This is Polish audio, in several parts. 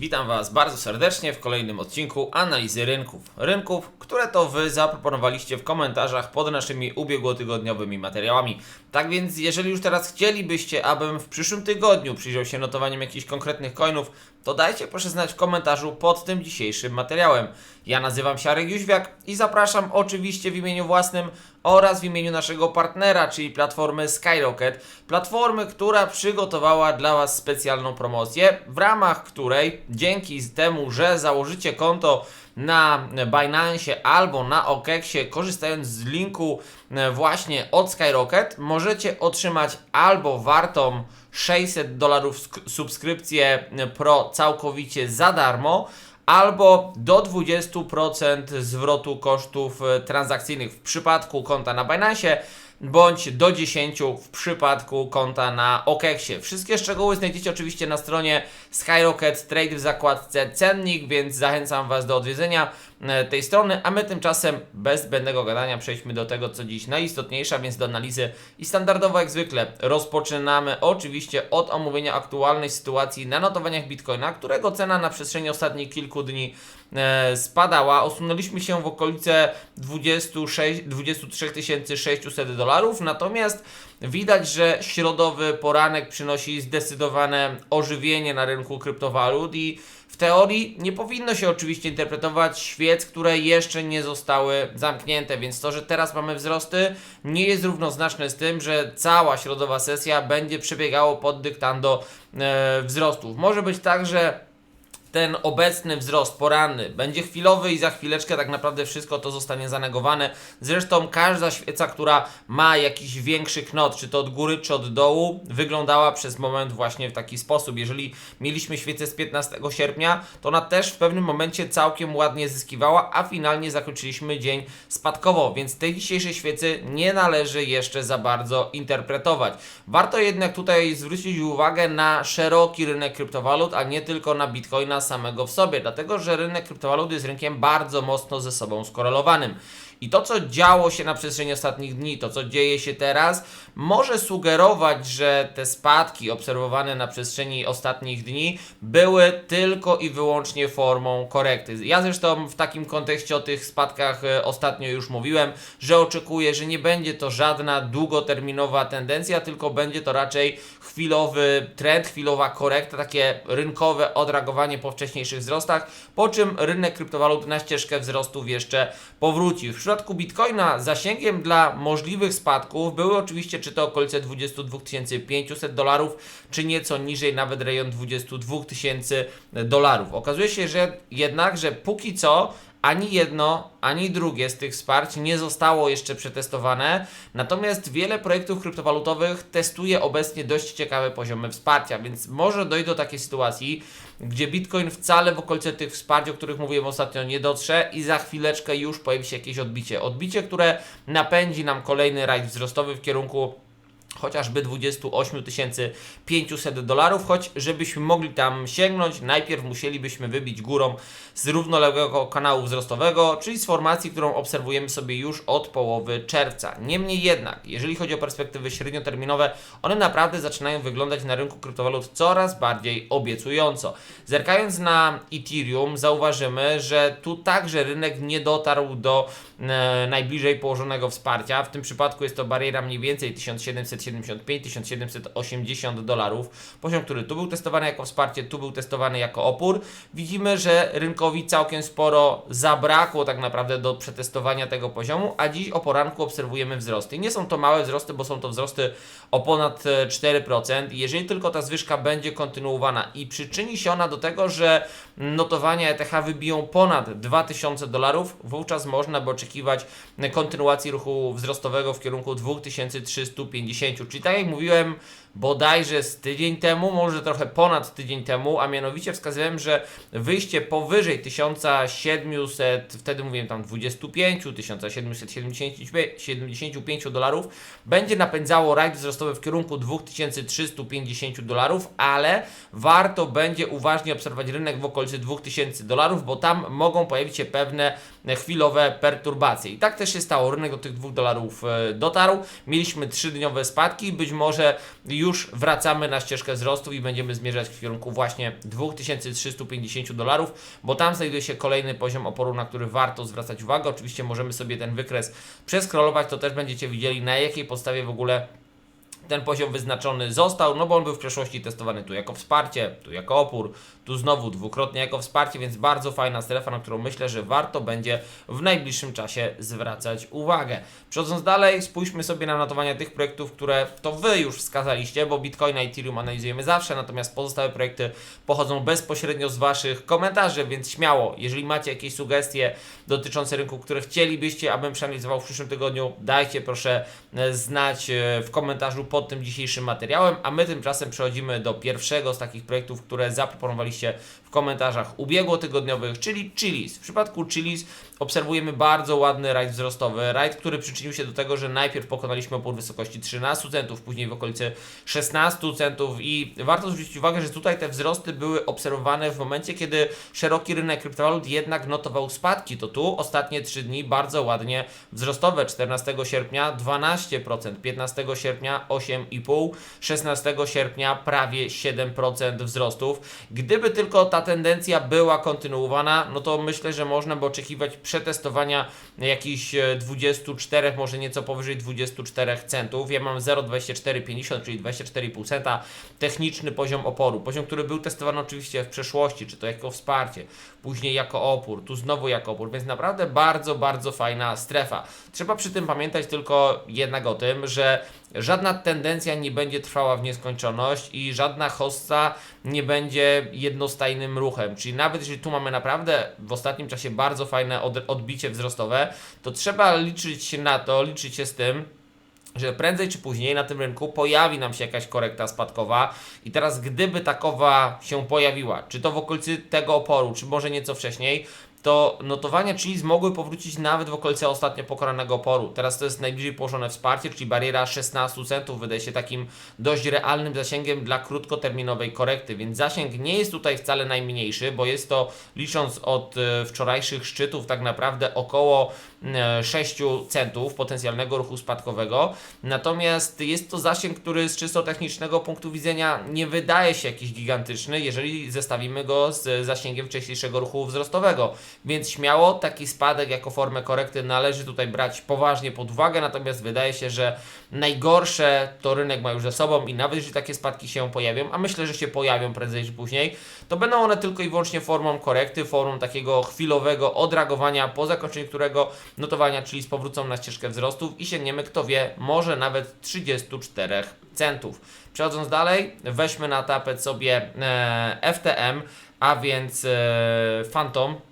Witam Was bardzo serdecznie w kolejnym odcinku analizy rynków. Rynków, które to Wy zaproponowaliście w komentarzach pod naszymi ubiegłotygodniowymi materiałami. Tak więc, jeżeli już teraz chcielibyście, abym w przyszłym tygodniu przyjrzał się notowaniem jakichś konkretnych coinów, to dajcie proszę znać w komentarzu pod tym dzisiejszym materiałem. Ja nazywam się Arek Jóźwiak i zapraszam oczywiście w imieniu własnym oraz w imieniu naszego partnera, czyli platformy Skyrocket, platformy, która przygotowała dla Was specjalną promocję, w ramach której dzięki temu, że założycie konto na Binance albo na OKEXie, korzystając z linku właśnie od Skyrocket, możecie otrzymać albo wartą 600 dolarów sk- subskrypcję Pro całkowicie za darmo, albo do 20% zwrotu kosztów e, transakcyjnych w przypadku konta na Binance, bądź do 10% w przypadku konta na OKEXie. Wszystkie szczegóły znajdziecie oczywiście na stronie Skyrocket Trade w zakładce Cennik, więc zachęcam Was do odwiedzenia tej strony, a my tymczasem bez zbędnego gadania przejdźmy do tego, co dziś najistotniejsze, więc do analizy i standardowo jak zwykle rozpoczynamy oczywiście od omówienia aktualnej sytuacji na notowaniach Bitcoina, którego cena na przestrzeni ostatnich kilku dni e, spadała. Osunęliśmy się w okolice 26, 23 600 dolarów, natomiast widać, że środowy poranek przynosi zdecydowane ożywienie na rynku kryptowalut i teorii nie powinno się oczywiście interpretować świec, które jeszcze nie zostały zamknięte, więc to, że teraz mamy wzrosty, nie jest równoznaczne z tym, że cała środowa sesja będzie przebiegało pod dyktando e, wzrostów. Może być tak, że ten obecny wzrost poranny będzie chwilowy i za chwileczkę tak naprawdę wszystko to zostanie zanegowane. Zresztą każda świeca, która ma jakiś większy knot, czy to od góry, czy od dołu, wyglądała przez moment właśnie w taki sposób. Jeżeli mieliśmy świecę z 15 sierpnia, to ona też w pewnym momencie całkiem ładnie zyskiwała, a finalnie zakończyliśmy dzień spadkowo, więc tej dzisiejszej świecy nie należy jeszcze za bardzo interpretować. Warto jednak tutaj zwrócić uwagę na szeroki rynek kryptowalut, a nie tylko na Bitcoina samego w sobie, dlatego że rynek kryptowalut jest rynkiem bardzo mocno ze sobą skorelowanym. I to, co działo się na przestrzeni ostatnich dni, to, co dzieje się teraz, może sugerować, że te spadki obserwowane na przestrzeni ostatnich dni były tylko i wyłącznie formą korekty. Ja zresztą w takim kontekście o tych spadkach e, ostatnio już mówiłem, że oczekuję, że nie będzie to żadna długoterminowa tendencja, tylko będzie to raczej chwilowy trend, chwilowa korekta, takie rynkowe odreagowanie po wcześniejszych wzrostach, po czym rynek kryptowalut na ścieżkę wzrostów jeszcze powróci. W przypadku Bitcoina zasięgiem dla możliwych spadków były oczywiście czy to okolice 22 500 dolarów, czy nieco niżej, nawet rejon 22 tysięcy dolarów. Okazuje się, że jednak, że póki co ani jedno, ani drugie z tych wsparć nie zostało jeszcze przetestowane, natomiast wiele projektów kryptowalutowych testuje obecnie dość ciekawe poziomy wsparcia, więc może dojść do takiej sytuacji, gdzie Bitcoin wcale w okolice tych wsparć, o których mówiłem ostatnio, nie dotrze i za chwileczkę już pojawi się jakieś odbicie. Odbicie, które napędzi nam kolejny rajd wzrostowy w kierunku chociażby 28 500 dolarów, choć żebyśmy mogli tam sięgnąć, najpierw musielibyśmy wybić górą z równoległego kanału wzrostowego, czyli z formacji, którą obserwujemy sobie już od połowy czerwca. Niemniej jednak, jeżeli chodzi o perspektywy średnioterminowe, one naprawdę zaczynają wyglądać na rynku kryptowalut coraz bardziej obiecująco. Zerkając na Ethereum, zauważymy, że tu także rynek nie dotarł do najbliżej położonego wsparcia. W tym przypadku jest to bariera mniej więcej 1775-1780 dolarów. Poziom, który tu był testowany jako wsparcie, tu był testowany jako opór. Widzimy, że rynkowi całkiem sporo zabrakło tak naprawdę do przetestowania tego poziomu, a dziś o poranku obserwujemy wzrosty. Nie są to małe wzrosty, bo są to wzrosty o ponad e, 4%. I Jeżeli tylko ta zwyżka będzie kontynuowana i przyczyni się ona do tego, że notowania ETH wybiją ponad 2000 dolarów, wówczas można by oczekiwać kontynuacji ruchu wzrostowego w kierunku 2350 160, czyli tak jak mówiłem bodajże z tydzień temu, może trochę ponad tydzień temu, a mianowicie wskazywałem, że wyjście powyżej 1700, wtedy mówiłem tam 25, 1775 dolarów, będzie napędzało rajd wzrostowy w kierunku 2350 dolarów, ale warto będzie uważnie obserwować rynek w okolicy 2000 dolarów, bo tam mogą pojawić się pewne chwilowe perturbacje. I tak też się stało. Rynek do tych 2 dolarów e, dotarł. Mieliśmy 3-dniowe spadki. Być może już wracamy na ścieżkę wzrostu i będziemy zmierzać w kierunku właśnie 2350 dolarów, bo tam znajduje się kolejny poziom oporu, na który warto zwracać uwagę. Oczywiście możemy sobie ten wykres przeskrolować, to też będziecie widzieli na jakiej podstawie w ogóle ten poziom wyznaczony został, no bo on był w przeszłości testowany tu jako wsparcie, tu jako opór, tu znowu dwukrotnie jako wsparcie, więc bardzo fajna strefa, na którą myślę, że warto będzie w najbliższym czasie zwracać uwagę. Przechodząc dalej, spójrzmy sobie na notowania tych projektów, które to Wy już wskazaliście, bo Bitcoina i Ethereum analizujemy zawsze, natomiast pozostałe projekty pochodzą bezpośrednio z Waszych komentarzy, więc śmiało, jeżeli macie jakieś sugestie dotyczące rynku, które chcielibyście, abym przeanalizował w przyszłym tygodniu, dajcie proszę e, znać e, w komentarzu pod tym dzisiejszym materiałem, a my tymczasem przechodzimy do pierwszego z takich projektów, które zaproponowaliście w komentarzach ubiegłotygodniowych, czyli Chiliz. W przypadku Chiliz obserwujemy bardzo ładny rajd wzrostowy, rajd, który przyczynił się do tego, że najpierw pokonaliśmy opór wysokości 13 centów, później w okolicy 16 centów i warto zwrócić uwagę, że tutaj te wzrosty były obserwowane w momencie, kiedy szeroki rynek kryptowalut jednak notował spadki. To tu ostatnie 3 dni bardzo ładnie wzrostowe. 14 sierpnia 12%, 15 sierpnia 8,5%, 16 sierpnia prawie 7% wzrostów. Gdyby tylko ta tendencja była kontynuowana, no to myślę, że można by oczekiwać przetestowania jakichś e, 24, może nieco powyżej 24 centów. Ja mam 0,2450, czyli 24,5 centa. Techniczny poziom oporu. Poziom, który był testowany oczywiście w przeszłości, czy to jako wsparcie, później jako opór, tu znowu jako opór, więc naprawdę bardzo, bardzo fajna strefa. Trzeba przy tym pamiętać tylko jednak o tym, że żadna tendencja nie będzie trwała w nieskończoność i żadna hossa nie będzie jednostajnym ruchem. Czyli nawet jeżeli tu mamy naprawdę w ostatnim czasie bardzo fajne od, odbicie wzrostowe, to trzeba liczyć się na to, liczyć się z tym, że prędzej czy później na tym rynku pojawi nam się jakaś korekta spadkowa i teraz gdyby takowa się pojawiła, czy to w okolicy tego oporu, czy może nieco wcześniej, to notowania Chiliz mogły powrócić nawet w okolice ostatnio pokonanego oporu. Teraz to jest najbliżej położone wsparcie, czyli bariera 16 centów wydaje się takim dość realnym zasięgiem dla krótkoterminowej korekty, więc zasięg nie jest tutaj wcale najmniejszy, bo jest to licząc od e, wczorajszych szczytów tak naprawdę około e, 6 centów potencjalnego ruchu spadkowego. Natomiast jest to zasięg, który z czysto technicznego punktu widzenia nie wydaje się jakiś gigantyczny, jeżeli zestawimy go z zasięgiem wcześniejszego ruchu wzrostowego. Więc śmiało taki spadek jako formę korekty należy tutaj brać poważnie pod uwagę, natomiast wydaje się, że najgorsze to rynek ma już ze sobą i nawet jeżeli takie spadki się pojawią, a myślę, że się pojawią prędzej czy później, to będą one tylko i wyłącznie formą korekty, formą takiego chwilowego odreagowania, po zakończeniu którego notowania, czyli powrócą na ścieżkę wzrostów i sięgniemy, kto wie, może nawet 34 centów. Przechodząc dalej, weźmy na tapet sobie e, FTM, a więc e, Phantom.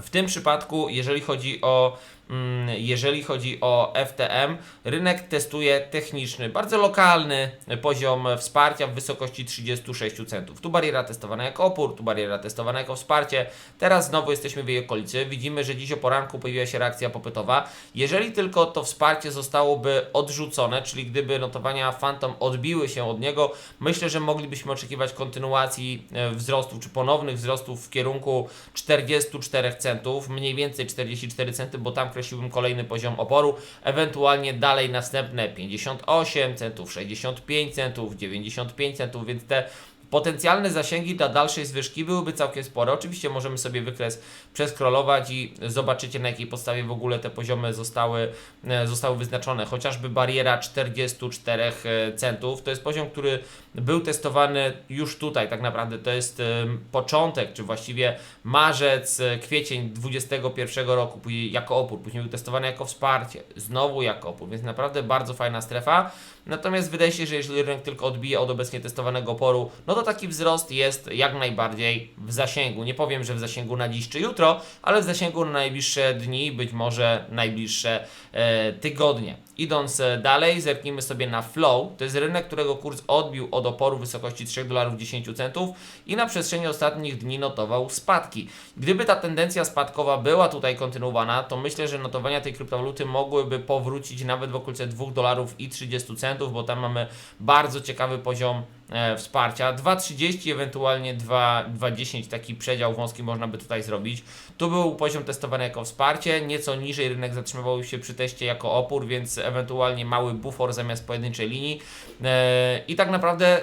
W tym przypadku, jeżeli chodzi o mm, jeżeli chodzi o FTM, rynek testuje techniczny, bardzo lokalny poziom wsparcia w wysokości 36 centów. Tu bariera testowana jako opór, tu bariera testowana jako wsparcie. Teraz znowu jesteśmy w jej okolicy. Widzimy, że dziś o poranku pojawiła się reakcja popytowa. Jeżeli tylko to wsparcie zostałoby odrzucone, czyli gdyby notowania Phantom odbiły się od niego, myślę, że moglibyśmy oczekiwać kontynuacji e, wzrostów, czy ponownych wzrostów w kierunku 44 centów, mniej więcej 44 centy, bo tam kreśliłbym kolejny poziom oporu, ewentualnie dalej następne 58 centów, 65 centów, 95 centów, więc te potencjalne zasięgi dla dalszej zwyżki byłyby całkiem spore. Oczywiście możemy sobie wykres przeskrolować i zobaczycie na jakiej podstawie w ogóle te poziomy zostały, e, zostały wyznaczone. Chociażby bariera 44 e, centów to jest poziom, który był testowany już tutaj. Tak naprawdę to jest e, początek, czy właściwie marzec, kwiecień 2021 roku, jako opór, później był testowany jako wsparcie, znowu jako opór, więc naprawdę bardzo fajna strefa. Natomiast wydaje się, że jeżeli rynek tylko odbije od obecnie testowanego oporu, no to to taki wzrost jest jak najbardziej w zasięgu. Nie powiem, że w zasięgu na dziś czy jutro, ale w zasięgu na najbliższe dni, być może najbliższe e, tygodnie. Idąc e, dalej, zerknijmy sobie na Flow. To jest rynek, którego kurs odbił od oporu w wysokości 3 dolarów 10 centów i na przestrzeni ostatnich dni notował spadki. Gdyby ta tendencja spadkowa była tutaj kontynuowana, to myślę, że notowania tej kryptowaluty mogłyby powrócić nawet w okolice 2 dolarów i 30 centów, bo tam mamy bardzo ciekawy poziom e, wsparcia. 2,30 ewentualnie 2,20 taki przedział wąski można by tutaj zrobić. Tu był poziom testowany jako wsparcie, nieco niżej rynek zatrzymywał się przy teście jako opór, więc ewentualnie mały bufor zamiast pojedynczej linii. E, I tak naprawdę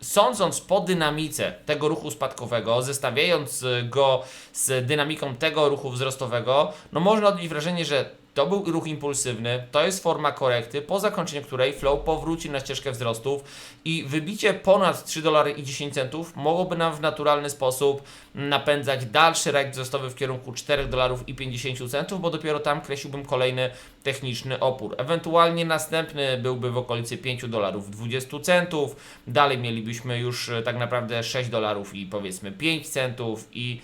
sądząc po dynamice tego ruchu spadkowego, zestawiając go z dynamiką tego ruchu wzrostowego, no można odnieść wrażenie, że to był ruch impulsywny, to jest forma korekty, po zakończeniu której flow powróci na ścieżkę wzrostów i wybicie ponad 3 dolary i 10 centów mogłoby nam w naturalny sposób napędzać dalszy rajd wzrostowy w kierunku 4 dolarów i 50 centów, bo dopiero tam kreśliłbym kolejny techniczny opór. Ewentualnie następny byłby w okolicy 5 dolarów 20 centów, dalej mielibyśmy już e, tak naprawdę 6 dolarów i powiedzmy 5 centów i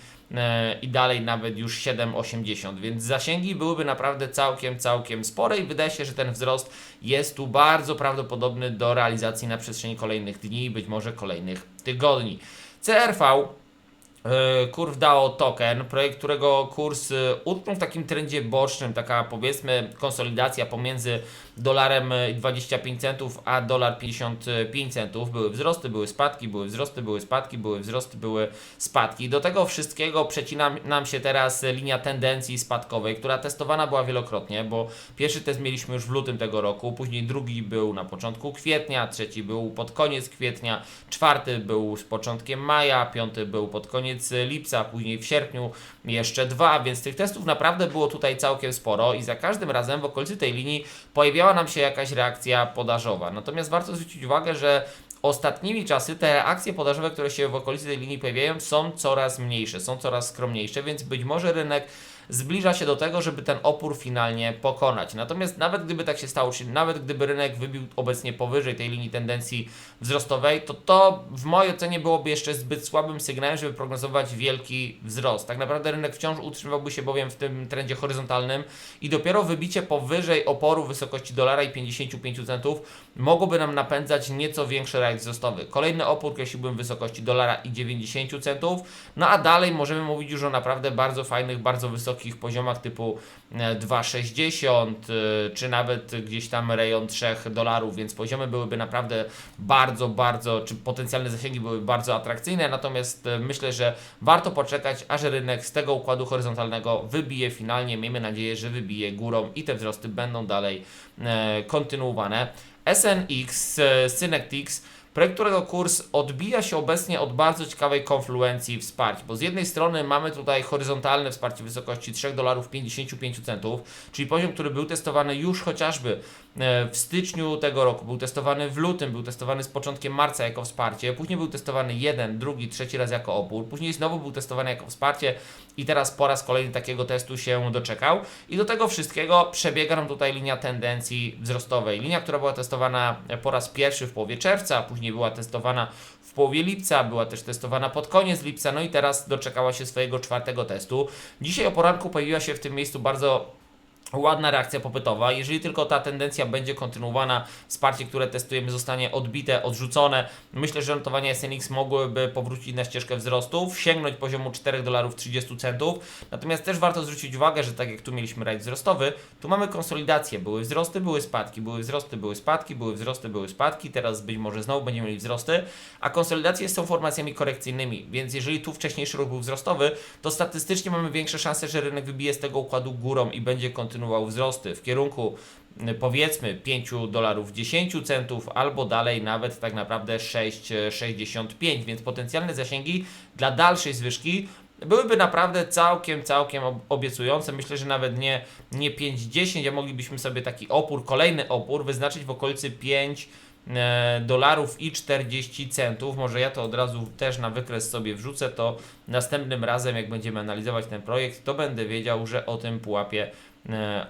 i dalej nawet już 7,80, więc zasięgi byłyby naprawdę całkiem, całkiem spore i wydaje się, że ten wzrost jest tu bardzo prawdopodobny do realizacji na przestrzeni kolejnych dni, być może kolejnych tygodni. CRV e, Kurw DAO Token, projekt, którego kurs e, utknął w takim trendzie bocznym, taka powiedzmy konsolidacja pomiędzy dolarem e, i 25 centów a dolar 55 centów. Były wzrosty, były spadki, były wzrosty, były spadki, były wzrosty, były spadki. Do tego wszystkiego przecina nam się teraz linia tendencji spadkowej, która testowana była wielokrotnie, bo pierwszy test mieliśmy już w lutym tego roku, później drugi był na początku kwietnia, trzeci był pod koniec kwietnia, czwarty był z początkiem maja, piąty był pod koniec lipca, później w sierpniu jeszcze dwa, więc tych testów naprawdę było tutaj całkiem sporo i za każdym razem w okolicy tej linii pojawiała nam się jakaś reakcja podażowa. Natomiast warto zwrócić uwagę, że ostatnimi czasy te reakcje podażowe, które się w okolicy tej linii pojawiają, są coraz mniejsze, są coraz skromniejsze, więc być może rynek zbliża się do tego, żeby ten opór finalnie pokonać. Natomiast nawet gdyby tak się stało, czyli nawet gdyby rynek wybił obecnie powyżej tej linii tendencji wzrostowej, to to w mojej ocenie byłoby jeszcze zbyt słabym sygnałem, żeby prognozować wielki wzrost. Tak naprawdę rynek wciąż utrzymywałby się bowiem w tym trendzie horyzontalnym i dopiero wybicie powyżej oporu wysokości dolara i 55 centów mogłoby nam napędzać nieco większy rajd wzrostowy. Kolejny opór kreśliłbym wysokości dolara i 90 centów, no a dalej możemy mówić już o naprawdę bardzo fajnych, bardzo wysokich poziomach typu e, 2,60 e, czy nawet gdzieś tam rejon 3 dolarów, więc poziomy byłyby naprawdę bardzo, bardzo, czy potencjalne zasięgi były bardzo atrakcyjne, natomiast e, myślę, że warto poczekać, aż rynek z tego układu horyzontalnego wybije finalnie, miejmy nadzieję, że wybije górą i te wzrosty będą dalej e, kontynuowane. SNX, e, Synectics, projekt, którego kurs odbija się obecnie od bardzo ciekawej konfluencji wsparć, bo z jednej strony mamy tutaj horyzontalne wsparcie w wysokości 3 dolarów 55 centów, czyli poziom, który był testowany już chociażby e, w styczniu tego roku, był testowany w lutym, był testowany z początkiem marca jako wsparcie, później był testowany jeden, drugi, trzeci raz jako opór, później znowu był testowany jako wsparcie i teraz po raz kolejny takiego testu się doczekał i do tego wszystkiego przebiega nam tutaj linia tendencji wzrostowej. Linia, która była testowana po raz pierwszy w połowie czerwca, później była testowana w połowie lipca, była też testowana pod koniec lipca, no i teraz doczekała się swojego czwartego testu. Dzisiaj o poranku pojawiła się w tym miejscu bardzo ładna reakcja popytowa. Jeżeli tylko ta tendencja będzie kontynuowana, wsparcie, które testujemy, zostanie odbite, odrzucone, myślę, że notowania SNX mogłyby powrócić na ścieżkę wzrostów, sięgnąć poziomu 4 dolarów 30 centów. Natomiast też warto zwrócić uwagę, że tak jak tu mieliśmy rajd wzrostowy, tu mamy konsolidację. Były wzrosty, były spadki, były wzrosty, były spadki, były wzrosty, były spadki. Teraz być może znowu będziemy mieli wzrosty, a konsolidacje są formacjami korekcyjnymi, więc jeżeli tu wcześniejszy ruch był wzrostowy, to statystycznie mamy większe szanse, że rynek wybije z tego układu górą i będzie kontynuował wzrosty w kierunku y, powiedzmy 5 dolarów 10 centów albo dalej nawet tak naprawdę 6,65, więc potencjalne zasięgi dla dalszej zwyżki byłyby naprawdę całkiem, całkiem ob- obiecujące. Myślę, że nawet nie, nie 5,10, a moglibyśmy sobie taki opór, kolejny opór wyznaczyć w okolicy 5 e, dolarów i 40 centów. Może ja to od razu też na wykres sobie wrzucę, to następnym razem jak będziemy analizować ten projekt, to będę wiedział, że o tym pułapie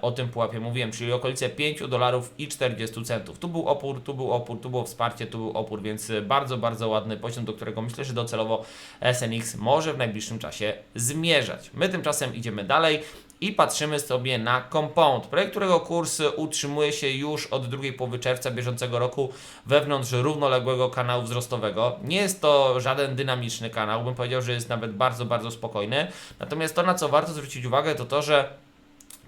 o tym pułapie mówiłem, czyli okolice 5 dolarów i 40 centów. Tu był opór, tu był opór, tu było wsparcie, tu był opór, więc e, bardzo, bardzo ładny poziom, do którego myślę, że docelowo SNX może w najbliższym czasie zmierzać. My tymczasem idziemy dalej i patrzymy sobie na Compound, projekt, którego kurs utrzymuje się już od drugiej połowy czerwca bieżącego roku wewnątrz równoległego kanału wzrostowego. Nie jest to żaden dynamiczny kanał, bym powiedział, że jest nawet bardzo, bardzo spokojny. Natomiast to, na co warto zwrócić uwagę, to to, że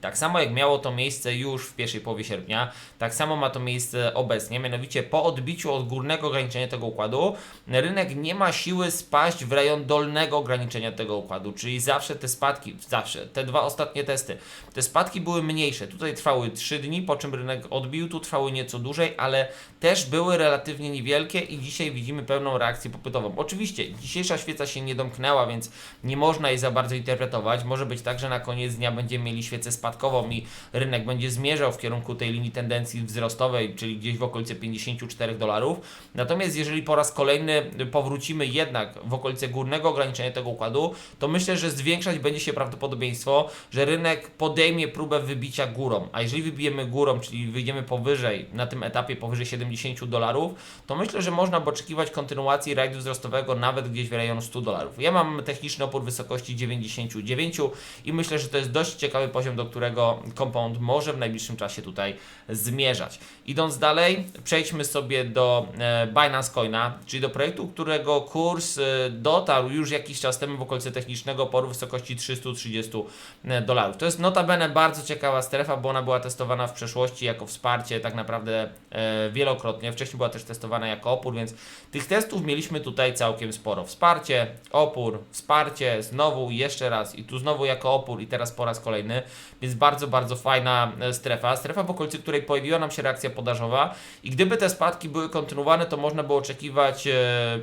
tak samo jak miało to miejsce już w pierwszej połowie sierpnia, tak samo ma to miejsce obecnie, mianowicie po odbiciu od górnego ograniczenia tego układu, rynek nie ma siły spaść w rejon dolnego ograniczenia tego układu, czyli zawsze te spadki, zawsze, te dwa ostatnie testy, te spadki były mniejsze, tutaj trwały 3 dni, po czym rynek odbił, tu trwały nieco dłużej, ale też były relatywnie niewielkie i dzisiaj widzimy pełną reakcję popytową. Oczywiście dzisiejsza świeca się nie domknęła, więc nie można jej za bardzo interpretować, może być tak, że na koniec dnia będziemy mieli świecę spadkową i rynek będzie zmierzał w kierunku tej linii tendencji wzrostowej, czyli gdzieś w okolice 54 dolarów. Natomiast jeżeli po raz kolejny powrócimy jednak w okolice górnego ograniczenia tego układu, to myślę, że zwiększać będzie się prawdopodobieństwo, że rynek podejmie próbę wybicia górą. A jeżeli wybijemy górą, czyli wyjdziemy powyżej, na tym etapie powyżej 70 dolarów, to myślę, że można by oczekiwać kontynuacji rajdu wzrostowego nawet gdzieś w rejonu 100 dolarów. Ja mam techniczny opór wysokości 99 i myślę, że to jest dość ciekawy poziom, do którego Compound może w najbliższym czasie tutaj zmierzać. Idąc dalej, przejdźmy sobie do e, Binance Coina, czyli do projektu, którego kurs e, dotarł już jakiś czas temu w okolice technicznego oporu w wysokości 330 dolarów. To jest notabene bardzo ciekawa strefa, bo ona była testowana w przeszłości jako wsparcie tak naprawdę e, wielokrotnie. Wcześniej była też testowana jako opór, więc tych testów mieliśmy tutaj całkiem sporo. Wsparcie, opór, wsparcie, znowu jeszcze raz i tu znowu jako opór i teraz po raz kolejny, więc bardzo, bardzo fajna e, strefa. Strefa w okolicy, której pojawiła nam się reakcja podażowa i gdyby te spadki były kontynuowane, to można było oczekiwać e,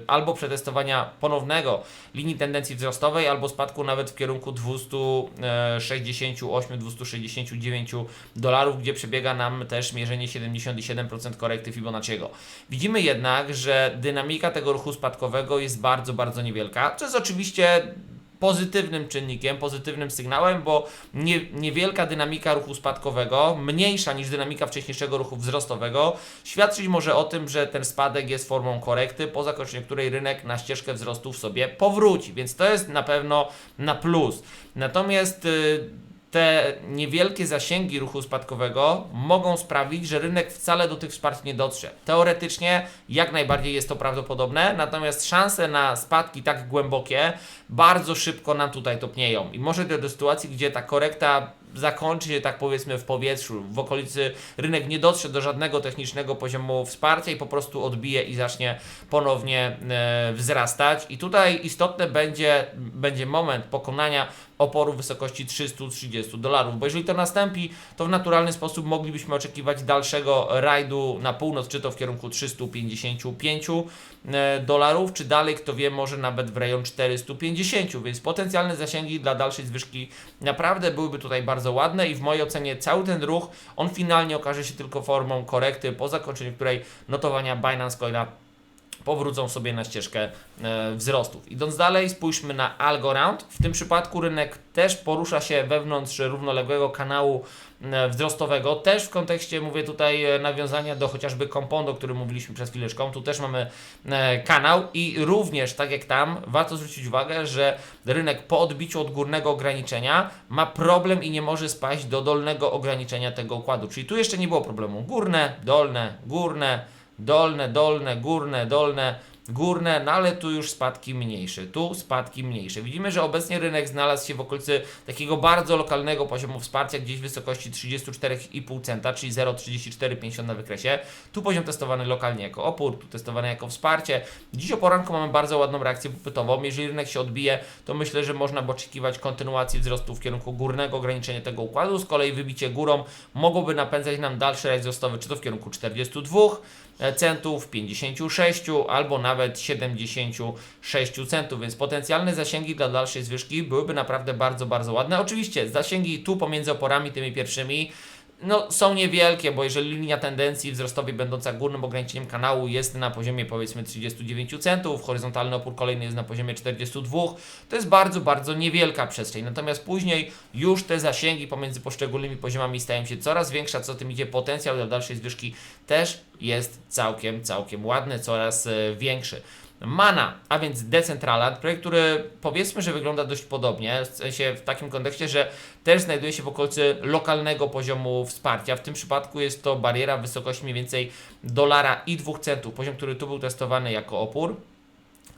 albo przetestowania ponownego linii tendencji wzrostowej, albo spadku nawet w kierunku 268-269 dolarów, gdzie przebiega nam też mierzenie 77% korekty Fibonacciego. Widzimy jednak, że dynamika tego ruchu spadkowego jest bardzo, bardzo niewielka, co jest oczywiście pozytywnym czynnikiem, pozytywnym sygnałem, bo nie, niewielka dynamika ruchu spadkowego, mniejsza niż dynamika wcześniejszego ruchu wzrostowego, świadczyć może o tym, że ten spadek jest formą korekty, po zakończeniu której rynek na ścieżkę wzrostu w sobie powróci, więc to jest na pewno na plus. Natomiast y, te niewielkie zasięgi ruchu spadkowego mogą sprawić, że rynek wcale do tych wsparć nie dotrze. Teoretycznie jak najbardziej jest to prawdopodobne, natomiast szanse na spadki tak głębokie bardzo szybko nam tutaj topnieją i może do sytuacji, gdzie ta korekta zakończy się tak powiedzmy w powietrzu, w okolicy rynek nie dotrze do żadnego technicznego poziomu wsparcia i po prostu odbije i zacznie ponownie e, wzrastać. I tutaj istotny będzie, będzie moment pokonania oporu w wysokości 330 dolarów, bo jeżeli to nastąpi, to w naturalny sposób moglibyśmy oczekiwać dalszego rajdu na północ, czy to w kierunku 355 e, dolarów, czy dalej, kto wie, może nawet w rejon 450, więc potencjalne zasięgi dla dalszej zwyżki naprawdę byłyby tutaj bardzo ładne i w mojej ocenie cały ten ruch, on finalnie okaże się tylko formą korekty, po zakończeniu której notowania Binance Coina powrócą sobie na ścieżkę e, wzrostów. Idąc dalej, spójrzmy na Algorand. W tym przypadku rynek też porusza się wewnątrz równoległego kanału e, wzrostowego, też w kontekście, mówię tutaj, e, nawiązania do chociażby Compound, o którym mówiliśmy przed chwileczką. Tu też mamy kanał i również, tak jak tam, warto zwrócić uwagę, że rynek po odbiciu od górnego ograniczenia ma problem i nie może spaść do dolnego ograniczenia tego układu. Czyli tu jeszcze nie było problemu. Górne, dolne, górne, dolne, dolne, górne, dolne, górne, no ale tu już spadki mniejsze, tu spadki mniejsze. Widzimy, że obecnie rynek znalazł się w okolicy takiego bardzo lokalnego poziomu wsparcia, gdzieś w wysokości 34,5 centa, czyli 0,3450 na wykresie. Tu poziom testowany lokalnie jako opór, tu testowany jako wsparcie. Dziś o poranku mamy bardzo ładną reakcję popytową. Jeżeli rynek się odbije, to myślę, że można by oczekiwać kontynuacji wzrostu w kierunku górnego ograniczenia tego układu. Z kolei wybicie górą mogłoby napędzać nam dalszy rajd wzrostowy, czy to w kierunku 42 centów, 56 albo nawet 76 centów, więc potencjalne zasięgi dla dalszej zwyżki byłyby naprawdę bardzo, bardzo ładne. Oczywiście zasięgi tu pomiędzy oporami tymi pierwszymi no, są niewielkie, bo jeżeli linia tendencji wzrostowej będąca górnym ograniczeniem kanału jest na poziomie powiedzmy 39 centów, horyzontalny opór kolejny jest na poziomie 42, to jest bardzo, bardzo niewielka przestrzeń. Natomiast później już te zasięgi pomiędzy poszczególnymi poziomami stają się coraz większe, co tym idzie potencjał do dalszej zwyżki też jest całkiem, całkiem ładny, coraz e, większy. Mana, a więc Decentraland, projekt, który powiedzmy, że wygląda dość podobnie, w sensie w takim kontekście, że też znajduje się w okolicy lokalnego poziomu wsparcia. W tym przypadku jest to bariera w wysokości mniej więcej dolara i dwóch centów, poziom, który tu był testowany jako opór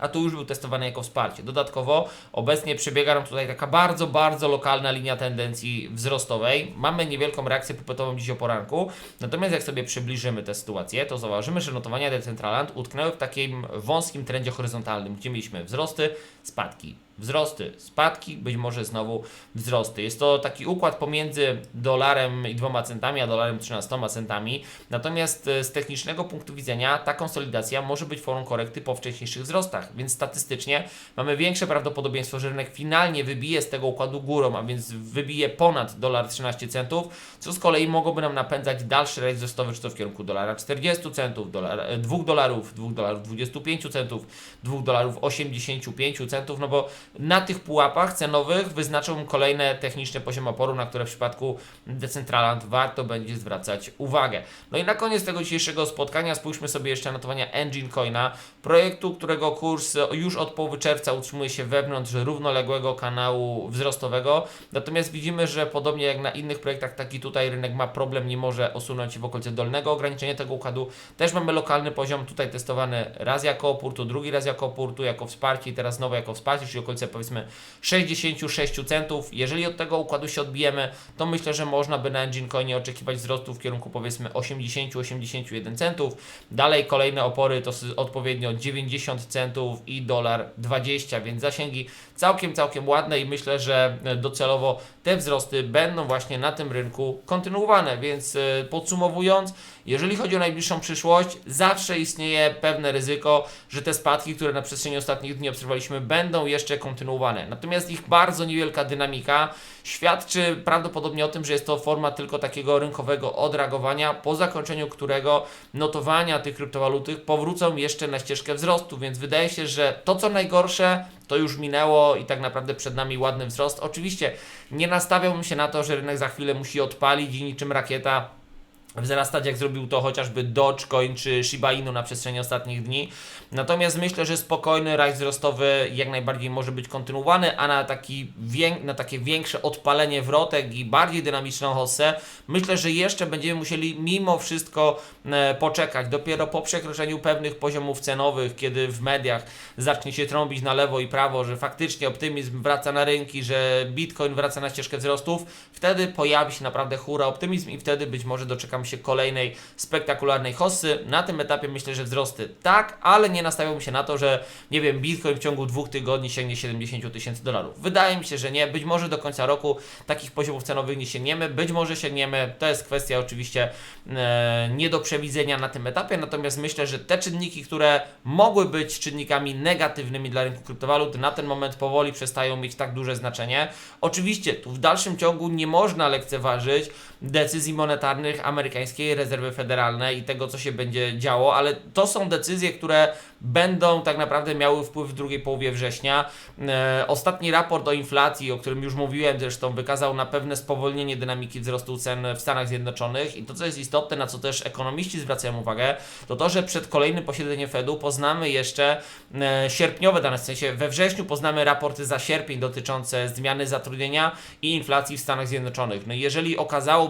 a tu już był testowany jako wsparcie. Dodatkowo obecnie przebiega nam tutaj taka bardzo, bardzo lokalna linia tendencji wzrostowej. Mamy niewielką reakcję popytową dziś o poranku, natomiast jak sobie przybliżymy tę sytuację, to zauważymy, że notowania Decentraland utknęły w takim wąskim trendzie horyzontalnym, gdzie mieliśmy wzrosty, spadki, wzrosty, spadki, być może znowu wzrosty. Jest to taki układ pomiędzy dolarem i dwoma centami, a dolarem 13 centami. Natomiast e, z technicznego punktu widzenia ta konsolidacja może być formą korekty po wcześniejszych wzrostach, więc statystycznie mamy większe prawdopodobieństwo, że rynek finalnie wybije z tego układu górą, a więc wybije ponad dolar 13 centów, co z kolei mogłoby nam napędzać dalszy rejs wzrostowy, czy to w kierunku dolara 40 centów, dolara, 2 dolarów, 2 dolarów 25 centów, 2 dolarów 85 centów, no bo na tych pułapach cenowych wyznaczą kolejne techniczne poziomy oporu, na które w przypadku Decentraland warto będzie zwracać uwagę. No i na koniec tego dzisiejszego spotkania spójrzmy sobie jeszcze na notowania Engine Coina, projektu, którego kurs już od połowy czerwca utrzymuje się wewnątrz równoległego kanału wzrostowego. Natomiast widzimy, że podobnie jak na innych projektach, taki tutaj rynek ma problem, nie może osunąć się w okolicy dolnego ograniczenia tego układu. Też mamy lokalny poziom tutaj testowany raz jako opór, tu drugi raz jako opór, tu jako wsparcie i teraz znowu jako wsparcie, czyli okolice powiedzmy 66 centów. Jeżeli od tego układu się odbijemy, to myślę, że można by na Engine Coinie oczekiwać wzrostu w kierunku powiedzmy 80-81 centów. Dalej kolejne opory to odpowiednio 90 centów i dolar 20, więc zasięgi całkiem, całkiem ładne i myślę, że e, docelowo te wzrosty będą właśnie na tym rynku kontynuowane, więc e, podsumowując, jeżeli chodzi o najbliższą przyszłość, zawsze istnieje pewne ryzyko, że te spadki, które na przestrzeni ostatnich dni obserwowaliśmy, będą jeszcze kontynuowane. Natomiast ich bardzo niewielka dynamika świadczy prawdopodobnie o tym, że jest to forma tylko takiego rynkowego odreagowania, po zakończeniu którego notowania tych kryptowaluty powrócą jeszcze na ścieżkę wzrostu, więc wydaje się, że to co najgorsze to już minęło i tak naprawdę przed nami ładny wzrost. Oczywiście nie nastawiałbym się na to, że rynek za chwilę musi odpalić i niczym rakieta wzrastać, jak zrobił to chociażby Dogecoin czy Shiba Inu na przestrzeni ostatnich dni. Natomiast myślę, że spokojny raz wzrostowy jak najbardziej może być kontynuowany, a na, taki na takie większe odpalenie wrotek i bardziej dynamiczną hossę, myślę, że jeszcze będziemy musieli mimo wszystko e, poczekać. Dopiero po przekroczeniu pewnych poziomów cenowych, kiedy w mediach zacznie się trąbić na lewo i prawo, że faktycznie optymizm wraca na rynki, że Bitcoin wraca na ścieżkę wzrostów, wtedy pojawi się naprawdę hura optymizm i wtedy być może doczekamy się kolejnej spektakularnej hossy. Na tym etapie myślę, że wzrosty tak, ale nie nastawiałbym się na to, że nie wiem, Bitcoin w ciągu dwóch tygodni sięgnie 70 tysięcy dolarów. Wydaje mi się, że nie. Być może do końca roku takich poziomów cenowych nie sięgniemy, być może sięgniemy. To jest kwestia oczywiście e, nie do przewidzenia na tym etapie, natomiast myślę, że te czynniki, które mogły być czynnikami negatywnymi dla rynku kryptowalut, na ten moment powoli przestają mieć tak duże znaczenie. Oczywiście tu w dalszym ciągu nie można lekceważyć decyzji monetarnych amerykańskiej rezerwy federalnej i tego, co się będzie działo, ale to są decyzje, które będą tak naprawdę miały wpływ w drugiej połowie września. E, ostatni raport o inflacji, o którym już mówiłem zresztą, wykazał na pewne spowolnienie dynamiki wzrostu cen w Stanach Zjednoczonych i to, co jest istotne, na co też ekonomiści zwracają uwagę, to to, że przed kolejnym posiedzeniem Fedu poznamy jeszcze e, sierpniowe dane, w sensie we wrześniu poznamy raporty za sierpień dotyczące zmiany zatrudnienia i inflacji w Stanach Zjednoczonych. No jeżeli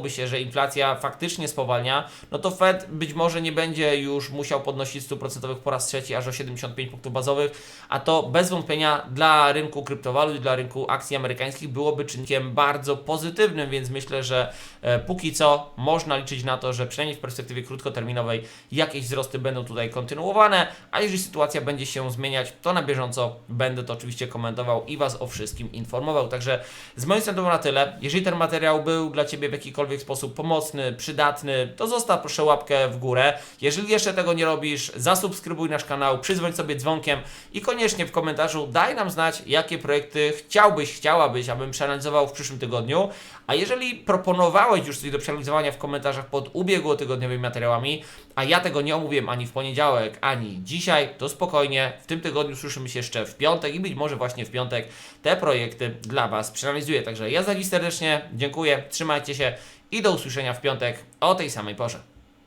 okazałoby się, że inflacja faktycznie spowalnia, no to Fed być może nie będzie już musiał podnosić stóp procentowych po raz trzeci aż o 75 punktów bazowych, a to bez wątpienia dla rynku kryptowalut dla rynku akcji amerykańskich byłoby czynnikiem bardzo pozytywnym, więc myślę, że e, póki co można liczyć na to, że przynajmniej w perspektywie krótkoterminowej jakieś wzrosty będą tutaj kontynuowane, a jeżeli sytuacja będzie się zmieniać, to na bieżąco będę to oczywiście komentował i Was o wszystkim informował. Także z mojej strony to na tyle. Jeżeli ten materiał był dla Ciebie w jakikolwiek jakikolwiek sposób pomocny, przydatny, to zostaw proszę łapkę w górę. Jeżeli jeszcze tego nie robisz, zasubskrybuj nasz kanał, przyzwoń sobie dzwonkiem i koniecznie w komentarzu daj nam znać, jakie projekty chciałbyś, chciałabyś, abym przeanalizował w przyszłym tygodniu. A jeżeli proponowałeś już coś do przeanalizowania w komentarzach pod ubiegłotygodniowymi materiałami, a ja tego nie omówiłem ani w poniedziałek, ani dzisiaj, to spokojnie, w tym tygodniu słyszymy się jeszcze w piątek i być może właśnie w piątek te projekty dla Was przeanalizuję. Także ja za dziś serdecznie dziękuję, trzymajcie się i do usłyszenia w piątek o tej samej porze.